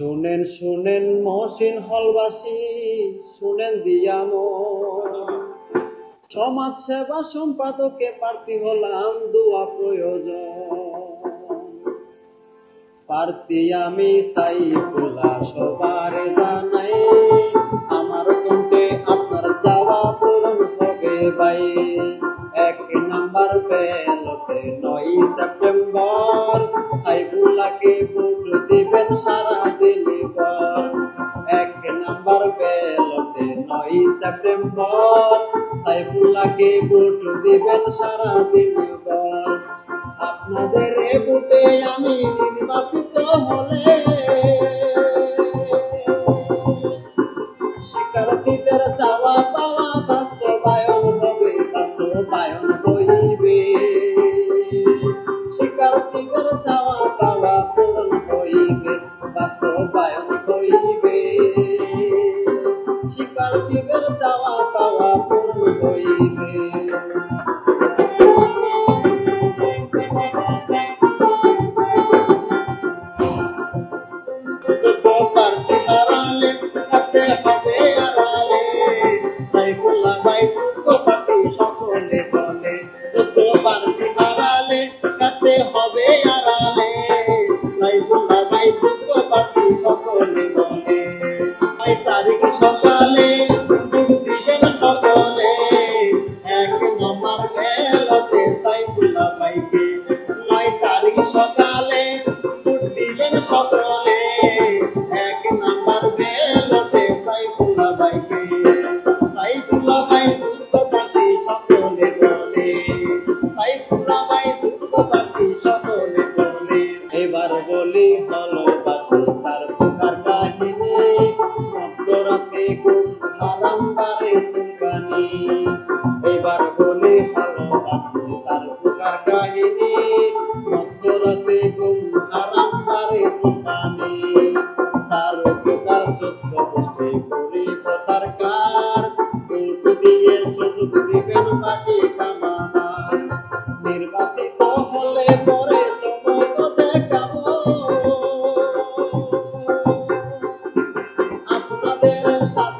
শুনেন শুনেন মহসিন হলবাসী, শুনেন দিয়াম সমাজ সেবা সম্পাদকে প্রার্থী হলাম, দোয়া প্রয়োজন। প্রার্থী আমি সাইফুল্লাহ, সবার জানাই, আমার কণ্ঠে আপনার যাওয়া পূরণ হবে ভাই। এক নাম্বার ব্যালটে নয় দিবেন সারা পর এক নাম্বার ব্যালটে নয় সেপ্টেম্বর। সাইফুল্লাহকে ভোট দিবেন সারা পর আপনাদের ভোটে আমি নির্বাচিত হলে শিক্ষার্থীদের চাওয়া বাস্তবায়ন হইবে শিক্ষার্থীদের চাওয়া পাওয়া পূরণ হইবে সকলে বলে দুটো পার্টি হারালে হাতে হবে আড়ালে তারিখ সকালে দিবেন সকলে। এক নম্বর গেলতে সাইফুল্লাহ ভাইকে। নয় তারিখ সকালে দিবেন সকলে। এক নাম্বার বেলতে সাইফুল্লাহ ভাইকে। সাইফুল্লাহ ভাই দুঃখ পাতি সকলে বলে। সাইফুল্লাহ ভাই দুঃখ পাতি সকলে বলে। এবার বলি হলো এবার বলি প্রকার কাহিনী। মধ্যরাতে খুব হারাম বারে সুলকানি সার চোদ্দ গোষ্ঠী করিব সরকার। ভোট দিয়ে সুযোগ দিবেন বাকি কামানার নির্বাচিত হলে পরে চমক দেখাবো। আপনাদের সাথে